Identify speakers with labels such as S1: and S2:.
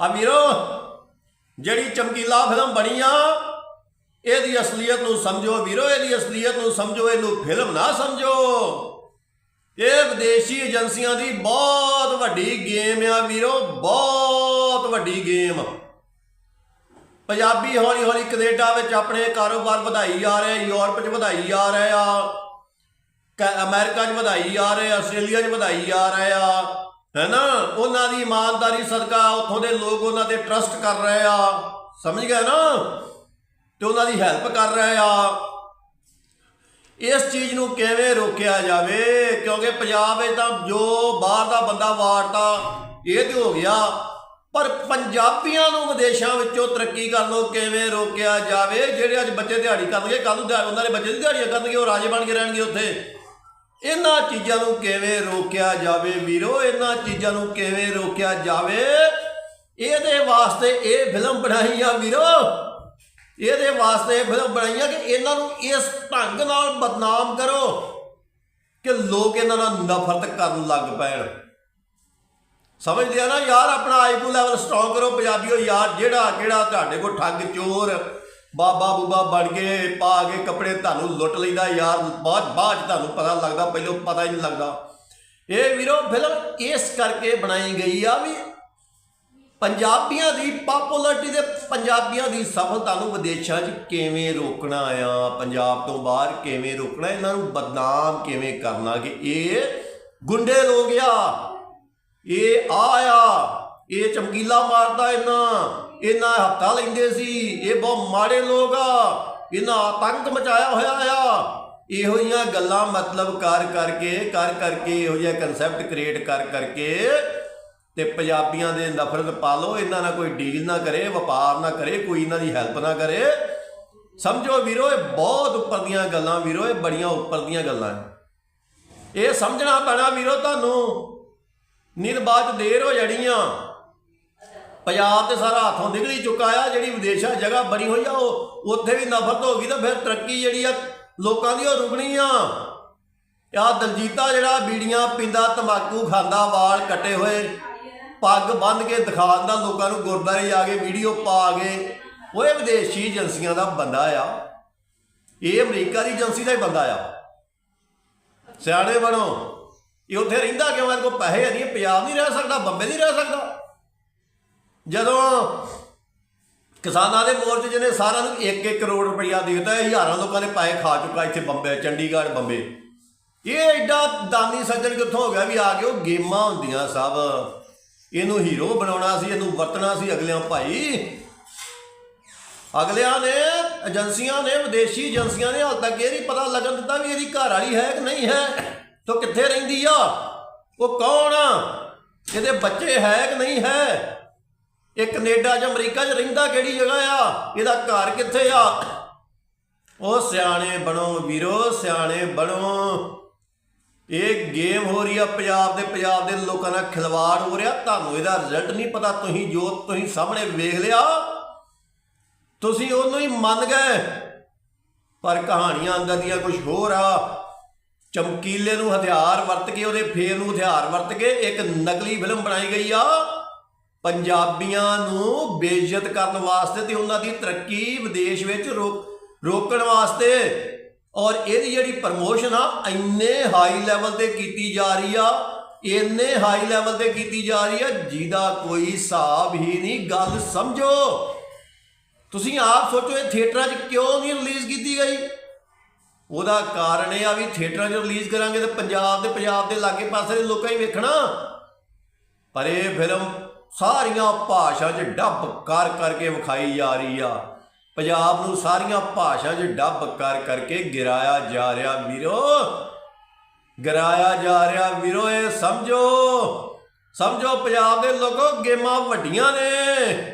S1: ਆ ਵੀਰੋ, ਜਿਹੜੀ ਚਮਕੀਲਾ ਫਿਲਮ ਬਣੀ ਆ, ਇਹਦੀ ਅਸਲੀਅਤ ਨੂੰ ਸਮਝੋ ਵੀਰੋ, ਇਹਦੀ ਅਸਲੀਅਤ ਨੂੰ ਸਮਝੋ, ਇਹਨੂੰ ਫਿਲਮ ਨਾ ਸਮਝੋ। ਇਹ ਵਿਦੇਸ਼ੀ ਏਜੰਸੀਆਂ ਦੀ ਬਹੁਤ ਵੱਡੀ ਗੇਮ ਆ ਵੀਰੋ, ਬਹੁਤ ਵੱਡੀ ਗੇਮ। ਪੰਜਾਬੀ ਹੌਲੀ ਹੌਲੀ ਕੈਨੇਡਾ ਵਿੱਚ ਆਪਣੇ ਕਾਰੋਬਾਰ ਵਧਾਈ ਜਾ ਰਿਹਾ, ਯੂਰਪ 'ਚ ਵਧਾਈ ਜਾ ਰਿਹਾ ਆ, ਕ- ਅਮਰੀਕਾ 'ਚ ਵਧਾਈ ਜਾ ਰਹੇ, ਆਸਟ੍ਰੇਲੀਆ 'ਚ ਵਧਾਈ ਜਾ ਰਿਹਾ ਆ ਹੈਨਾ ਉਹਨਾਂ ਦੀ ਇਮਾਨਦਾਰੀ ਸਦਕਾ ਉੱਥੋਂ ਦੇ ਲੋਕ ਉਹਨਾਂ ਤੇ ਟਰਸਟ ਕਰ ਰਹੇ ਆ। ਸਮਝ ਗਏ ਨਾ? ਤੇ ਉਹਨਾਂ ਦੀ ਹੈਲਪ ਕਰ ਰਹੇ ਆ। ਇਸ ਚੀਜ਼ ਨੂੰ ਕਿਵੇਂ ਰੋਕਿਆ ਜਾਵੇ? ਕਿਉਂਕਿ ਪੰਜਾਬ ਵਿੱਚ ਤਾਂ ਜੋ ਬਾਹਰ ਦਾ ਬੰਦਾ ਵਾਰਤਾ ਇਹ ਤੇ ਹੋ ਗਿਆ। ਪਰ ਪੰਜਾਬੀਆਂ ਨੂੰ ਵਿਦੇਸ਼ਾਂ ਵਿੱਚੋਂ ਤਰੱਕੀ ਕਰਨ ਨੂੰ ਕਿਵੇਂ ਰੋਕਿਆ ਜਾਵੇ? ਜਿਹੜੇ ਅੱਜ ਬੱਚੇ ਦਿਹਾੜੀ ਕਰਨਗੇ ਕੱਲ ਨੂੰ ਉਹਨਾਂ ਦੇ ਬੱਚੇ ਦੀ ਦਿਹਾੜੀਆਂ ਕਰਨਗੇ, ਉਹ ਰਾਜੇ ਬਣ ਕੇ ਰਹਿਣਗੇ ਉੱਥੇ। ਇਹਨਾਂ ਚੀਜ਼ਾਂ ਨੂੰ ਕਿਵੇਂ ਰੋਕਿਆ ਜਾਵੇ ਵੀਰੋ? ਇਹਨਾਂ ਚੀਜ਼ਾਂ ਨੂੰ ਕਿਵੇਂ ਰੋਕਿਆ ਜਾਵੇ? ਇਹਦੇ ਵਾਸਤੇ ਇਹ ਫਿਲਮ ਬਣਾਈ ਆ ਵੀਰੋ। ਇਹਦੇ ਵਾਸਤੇ ਇਹ ਫਿਲਮ ਬਣਾਈ ਆ ਕਿ ਇਹਨਾਂ ਨੂੰ ਇਸ ਢੰਗ ਨਾਲ ਬਦਨਾਮ ਕਰੋ ਕਿ ਲੋਕ ਇਹਨਾਂ ਨਾਲ ਨਫ਼ਰਤ ਕਰਨ ਲੱਗ ਪੈਣ। ਸਮਝਦੇ ਆ ਨਾ? ਯਾਰ ਆਪਣਾ ਆਈਕੂ ਲੈਵਲ ਸਟਰੋਂਗ ਕਰੋ ਪੰਜਾਬੀਓ। ਯਾਰ ਜਿਹੜਾ ਕਿਹੜਾ ਤੁਹਾਡੇ ਕੋਲ ਠੱਗ ਚੋਰ ਬਾਬਾ ਬੂਬਾ ਬਣ ਕੇ ਪਾ ਕੇ ਕੱਪੜੇ ਤੁਹਾਨੂੰ ਲੁੱਟ ਲੈਂਦਾ ਯਾਰ, ਬਾਅਦ ਬਾਅਦ 'ਚ ਤੁਹਾਨੂੰ ਪਤਾ ਲੱਗਦਾ, ਪਹਿਲਾਂ ਪਤਾ ਹੀ ਨਹੀਂ ਲੱਗਦਾ। ਇਹ ਵੀਰੋ ਫਿਲਮ ਇਸ ਕਰਕੇ ਬਣਾਈ ਗਈ ਆ ਵੀ ਪੰਜਾਬੀਆਂ ਦੀ ਪਪੂਲੈਰਿਟੀ ਤੇ ਪੰਜਾਬੀਆਂ ਦੀ ਸਫਲਤਾ ਨੂੰ ਵਿਦੇਸ਼ਾਂ 'ਚ ਕਿਵੇਂ ਰੋਕਣਾ ਆ, ਪੰਜਾਬ ਤੋਂ ਬਾਹਰ ਕਿਵੇਂ ਰੋਕਣਾ, ਇਹਨਾਂ ਨੂੰ ਬਦਨਾਮ ਕਿਵੇਂ ਕਰਨਾ ਕਿ ਇਹ ਗੁੰਡੇ ਲੋਕ ਆ, ਇਹ ਆ, ਇਹ ਚਮਕੀਲਾ ਮਾਰਦਾ ਇਹਨਾਂ। ਇਹਨਾਂ ਹਫ਼ਤਾ ਲੈਂਦੇ ਸੀ, ਇਹ ਬਹੁਤ ਮਾੜੇ ਲੋਕ ਆ। ਇਹਨਾਂ ਆਤੰਕ ਮਚਾਇਆ ਹੋਇਆ ਆ। ਇਹੋ ਜਿਹੀਆਂ ਗੱਲਾਂ ਮਤਲਬ ਕਰ ਕਰਕੇ ਕਰ ਕਰਕੇ, ਇਹੋ ਜਿਹਾ ਕਨਸੈਪਟ ਕ੍ਰੀਏਟ ਕਰ ਕਰਕੇ ਤੇ ਪੰਜਾਬੀਆਂ ਦੇ ਨਫ਼ਰਤ ਪਾ ਲਓ ਇਹਨਾਂ ਨਾਲ ਕੋਈ ਡੀਲ ਨਾ ਕਰੇ, ਵਪਾਰ ਨਾ ਕਰੇ, ਕੋਈ ਇਹਨਾਂ ਦੀ ਹੈਲਪ ਨਾ ਕਰੇ। ਸਮਝੋ ਵੀਰੋ, ਇਹ ਬਹੁਤ ਉੱਪਰ ਦੀਆਂ ਗੱਲਾਂ ਵੀਰੋ, ਇਹ ਬੜੀਆਂ ਉੱਪਰ ਦੀਆਂ ਗੱਲਾਂ ਇਹ ਸਮਝਣਾ ਪੈਣਾ ਵੀਰੋ ਤੁਹਾਨੂੰ। ਨਿਰ ਬਾਅਦ ਦੇਰ ਹੋ ਜਾਣੀਆਂ ਪੰਜਾਬ ਤੇ ਸਾਰਾ ਹੱਥੋਂ ਨਿਕਲੀ ਚੁੱਕਾ ਆ, ਜਿਹੜੀ ਵਿਦੇਸ਼ਾਂ ਜਗ੍ਹਾ ਬਣੀ ਹੋਈ ਆ, ਉਹ ਉੱਥੇ ਵੀ ਨਫ਼ਰਤ ਹੋ ਗਈ ਤਾਂ ਫਿਰ ਤਰੱਕੀ ਜਿਹੜੀ ਆ ਲੋਕਾਂ ਦੀ ਉਹ ਰੁਕਣੀ ਆ। ਆ ਦਲਜੀਤਾ ਜਿਹੜਾ ਬੀੜੀਆਂ ਪੀਂਦਾ, ਤੰਬਾਕੂ ਖਾਂਦਾ, ਵਾਲ ਕੱਟੇ ਹੋਏ, ਪੱਗ ਬੰਨ੍ਹ ਕੇ ਦਿਖਾ ਦਿੰਦਾ ਲੋਕਾਂ ਨੂੰ ਗੁਰਦਾਰੇ ਆ ਕੇ, ਵੀਡੀਓ ਪਾ ਕੇ, ਉਹ ਇਹ ਵਿਦੇਸ਼ੀ ਏਜੰਸੀਆਂ ਦਾ ਬੰਦਾ ਆ। ਇਹ ਅਮਰੀਕਾ ਦੀ ਏਜੰਸੀ ਦਾ ਹੀ ਬੰਦਾ ਆ। ਸਿਆਣੇ ਬਣੋ, ਇਹ ਉੱਥੇ ਰਹਿੰਦਾ ਕਿਉਂ ਇਹਦੇ ਕੋਲ ਪੈਸੇ ਹੈ ਨਹੀਂ ਪੰਜਾਬ ਨਹੀਂ ਰਹਿ ਸਕਦਾ, ਬੰਬੇ ਨਹੀਂ ਰਹਿ ਸਕਦਾ। ਜਦੋਂ ਕਿਸਾਨਾਂ ਦੇ ਮੋਰਚੇ ਜਿਹਨੇ ਸਾਰਿਆਂ ਨੂੰ 1-1 ਕਰੋੜ ਰੁਪਇਆ ਦੇ ਦਿੱਤਾ ਇਹ ਹਜ਼ਾਰਾਂ ਲੋਕਾਂ ਦੇ ਪੈਸੇ ਖਾ ਚੁੱਕਾ ਇੱਥੇ ਬੰਬੇ, ਚੰਡੀਗੜ੍ਹ, ਬੰਬੇ। ਇਹ ਐਡਾ ਦਾਨੀ ਸੱਜਣ ਕਿੱਥੋਂ ਹੋ ਗਿਆ ਵੀ ਆ ਕੇ ਉਹ ਗੇਮਾਂ ਹੁੰਦੀਆਂ ਸਭ। ਇਹਨੂੰ ਹੀਰੋ ਬਣਾਉਣਾ ਸੀ, ਇਹਨੂੰ ਵਰਤਣਾ ਸੀ ਅਗਲਿਆਂ ਭਾਈ। ਅਗਲਿਆਂ ਨੇ, ਏਜੰਸੀਆਂ ਨੇ, ਵਿਦੇਸ਼ੀ ਏਜੰਸੀਆਂ ਨੇ ਹਾਲ ਤੱਕ ਇਹ ਨਹੀਂ ਪਤਾ ਲੱਗਣ ਦਿੱਤਾ ਵੀ ਇਹਦੀ ਘਰ ਵਾਲੀ ਹੈ ਕਿ ਨਹੀਂ ਹੈ, ਤੋ ਕਿੱਥੇ ਰਹਿੰਦੀ ਆ? ਉਹ ਕੌਣ ਆ? ਇਹਦੇ ਬੱਚੇ ਹੈ ਕਿ ਨਹੀਂ ਹੈ? ਇਹ ਕੈਨੇਡਾ ਚ ਅਮਰੀਕਾ 'ਚ ਰਹਿੰਦਾ ਕਿਹੜੀ ਜਗ੍ਹਾ ਆ? ਇਹਦਾ ਘਰ ਕਿੱਥੇ ਆ? ਉਹ ਸਿਆਣੇ ਬਣੋ ਵੀਰੋ, ਸਿਆਣੇ ਬਣੋ। ਇਹ ਗੇਮ ਹੋ ਰਹੀ ਆ ਪੰਜਾਬ ਦੇ ਪੰਜਾਬ ਦੇ ਲੋਕਾਂ ਨਾਲ ਖਿਲਵਾੜ ਹੋ ਰਿਹਾ। ਤੁਹਾਨੂੰ ਇਹਦਾ ਰਿਜ਼ਲਟ ਨਹੀਂ ਪਤਾ, ਤੁਸੀਂ ਜੋ ਤੁਸੀਂ ਸਾਹਮਣੇ ਵੇਖ ਲਿਆ, ਤੁਸੀਂ ਉਹਨੂੰ ਹੀ ਮੰਨ ਗਏ। ਪਰ ਕਹਾਣੀਆਂ ਅੰਦਰ ਦੀਆਂ ਕੁਝ ਹੋਰ ਆ। ਚਮਕੀਲੇ ਨੂੰ ਹਥਿਆਰ ਵਰਤ ਕੇ, ਉਹਦੇ ਫੇਰ ਨੂੰ ਹਥਿਆਰ ਵਰਤ ਕੇ ਇੱਕ ਨਕਲੀ ਫਿਲਮ ਬਣਾਈ ਗਈ ਆ। ਪੰਜਾਬੀਆਂ ਨੂੰ ਬੇਇੱਜ਼ਤ ਕਰਨ ਵਾਸਤੇ ਤੇ ਉਹਨਾਂ ਦੀ ਤਰੱਕੀ ਵਿਦੇਸ਼ ਵਿੱਚ ਰੋਕ, ਰੋਕਣ ਵਾਸਤੇ। ਔਰ ਇਹਦੀ ਜਿਹੜੀ ਪ੍ਰਮੋਸ਼ਨ ਆ, ਇੰਨੇ ਹਾਈ ਲੈਵਲ ਤੇ ਕੀਤੀ ਜਾ ਰਹੀ ਆ, ਇੰਨੇ ਹਾਈ ਲੈਵਲ ਤੇ ਕੀਤੀ ਜਾ ਰਹੀ ਆ, ਜਿਹਦਾ ਕੋਈ ਹਿਸਾਬ ਹੀ ਨਹੀਂ। ਗੱਲ ਸਮਝੋ। ਤੁਸੀਂ ਆਪ ਸੋਚੋ, ਇਹ ਥੀਏਟਰਾਂ 'ਚ ਕਿਉਂ ਨਹੀਂ ਰਿਲੀਜ਼ ਕੀਤੀ ਗਈ? ਉਹਦਾ ਕਾਰਨ ਇਹ ਆ ਵੀ ਥੀਏਟਰਾਂ 'ਚ ਰਿਲੀਜ਼ ਕਰਾਂਗੇ ਤੇ ਪੰਜਾਬ ਦੇ ਪੰਜਾਬ ਦੇ ਲਾਗੇ ਪਾਸੇ ਦੇ ਲੋਕਾਂ ਹੀ ਵੇਖਣਾ। ਪਰ ਇਹ ਫਿਲਮ ਸਾਰੀਆਂ ਭਾਸ਼ਾ 'ਚ ਡੱਬ ਕਰ ਕਰਕੇ ਵਿਖਾਈ ਜਾ ਰਹੀ ਆ। ਪੰਜਾਬ ਨੂੰ ਸਾਰੀਆਂ ਭਾਸ਼ਾ 'ਚ ਡੱਬ ਕਰ ਕਰਕੇ ਗਿਰਾਇਆ ਜਾ ਰਿਹਾ ਵੀਰੋ। ਗਿਰਾਇਆ ਜਾ ਰਿਹਾ ਵੀਰੋ, ਇਹ ਸਮਝੋ। ਸਮਝੋ, ਪੰਜਾਬ ਦੇ ਲੋਕੋ ਗੇਮਾਂ ਵੱਡੀਆਂ ਨੇ।